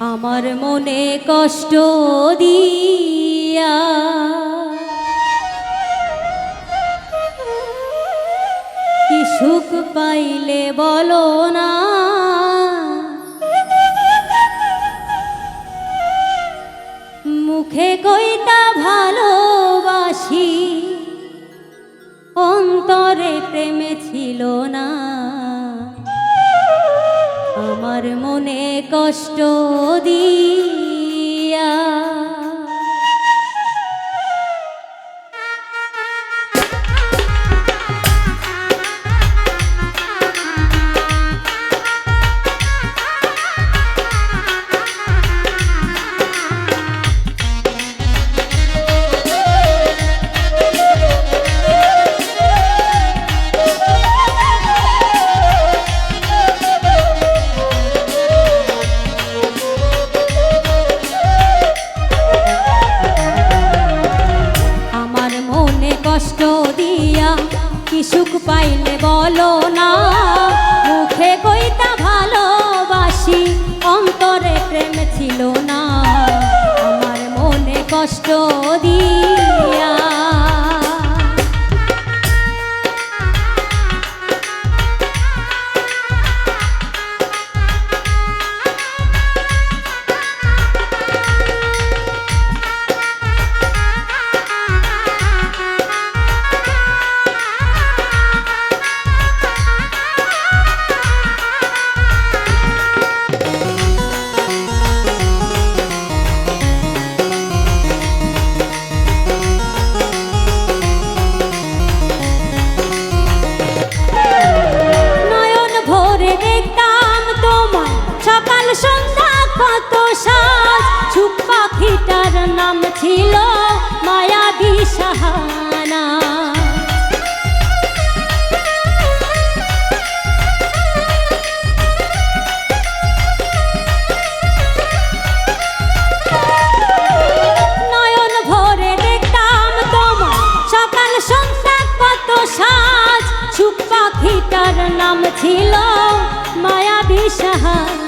আমার মনে কষ্ট দিয়া। কি সুখ পাইলে বলো না। মুখে কইতা ভালোবাসি, অন্তরে প্রেমে ছিল না। আমার মনে কষ্ট দিয়া কষ্ট দিয়া সকাল, সন্ধ্যা কত সাজ। পাখিটার নাম ছিল মায়াবী সাহানা। নয়ন সকাল কত নাম ছিল মায়াবী সাহানা।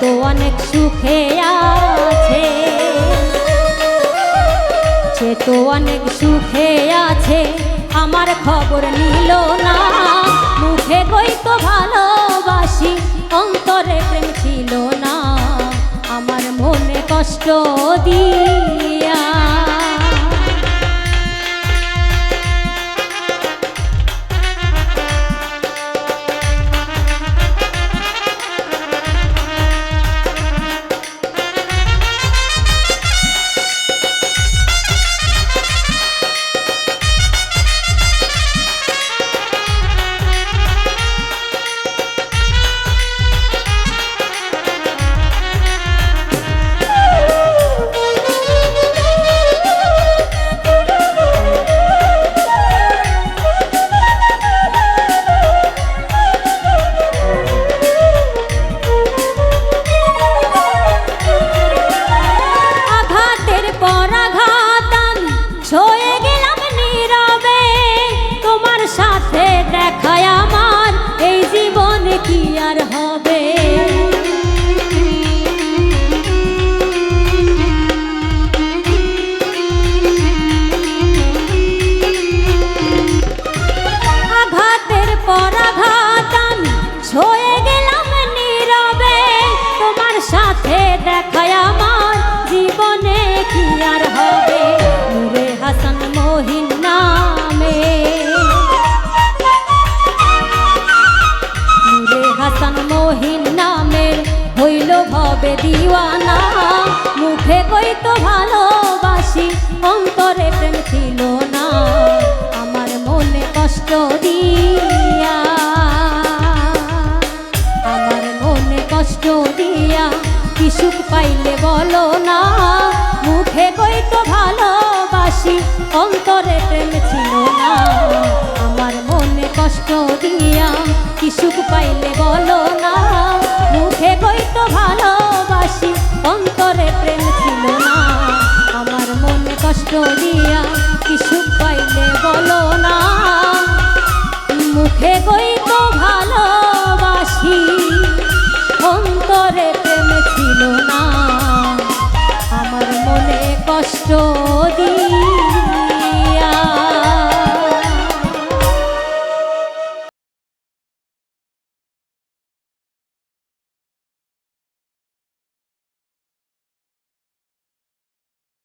তো অনেক সুখে আছে। সে তো অনেক সুখে আছে, আমার খবর নিল না। মুখে কই তো ভালোবাসি, অন্তরে প্রেম ছিল না। আমার মনে কষ্ট দিয়া হইল ভবে দিওয়ানা। মুখে কই তো ভালোবাসি, অন্তরে প্রেম ছিল না। আমার মনে কষ্ট দিয়া, আমার মনে কষ্ট দিয়া কি সুখ পাইলে বলো না। মুখে কইতো ভালোবাসি, অন্তরে প্রেম ছিল না। আমার মনে কষ্ট দিয়া কি সুখ পাইলে বলো না। মুখে কইতো ভালোবাসি, অন্তরে প্রেম ছিল না। আমার মনে কষ্ট দিয়া কি সুখ পাইলে বলো না। মুখে কইতো ভালোবাসি, অন্তরে প্রেম ছিল না। আমার মনে কষ্ট